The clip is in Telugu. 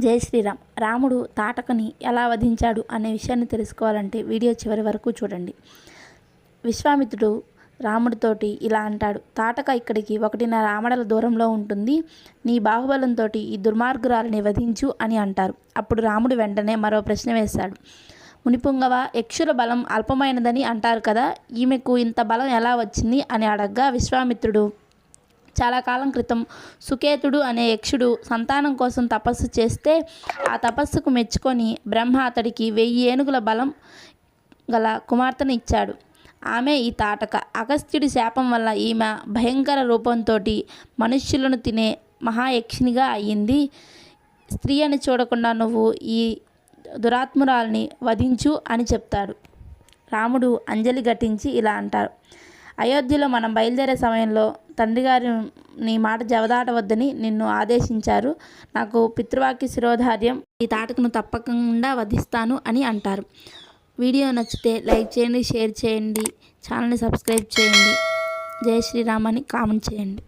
జై శ్రీరామ్. రాముడు తాటకని ఎలా వధించాడు అనే విషయాన్ని తెలుసుకోవాలంటే వీడియో చివరి వరకు చూడండి. విశ్వామిత్రుడు రాముడితోటి ఇలా అంటాడు తాటక ఇక్కడికి ఒకటిన్నర ఆమడల దూరంలో ఉంటుంది. నీ బాహుబలంతో ఈ దుర్మార్గురాలని వధించు అని అంటారు. అప్పుడు రాముడు వెంటనే మరో ప్రశ్న వేశాడు మునిపుంగవ యక్షుల బలం అల్పమైనదని అంటారు కదా ఈమెకు ఇంత బలం ఎలా వచ్చింది? అని అడగ్గా విశ్వామిత్రుడు చాలా కాలం క్రితం సుకేతుడు అనే యక్షుడు సంతానం కోసం తపస్సు చేస్తే ఆ తపస్సుకు మెచ్చుకొని బ్రహ్మ అతడికి వెయ్యి ఏనుగుల బలం గల కుమార్తెను ఇచ్చాడు. ఆమె ఈ తాటక. అగస్త్యుడి శాపం వల్ల ఈమె భయంకర రూపంతో మనుష్యులను తినే మహాయక్షినిగా అయ్యింది. స్త్రీ అని చూడకుండా నువ్వు ఈ దురాత్మురాల్ని వధించు అని చెప్తాడు. రాముడు అంజలి ఘటించి ఇలా అంటారు అయోధ్యలో మనం బయలుదేరే సమయంలో తండ్రి గారు నీ మాట జవదాటవద్దని నిన్ను ఆదేశించారు. నాకు పితృవాక్య శిరోధార్యం ఈ తాటకును తప్పకుండా వధిస్తాను అని అంటారు. వీడియో నచ్చితే లైక్ చేయండి షేర్ చేయండి ఛానల్ని సబ్స్క్రైబ్ చేయండి. జై శ్రీరామ్ అని కామెంట్ చేయండి.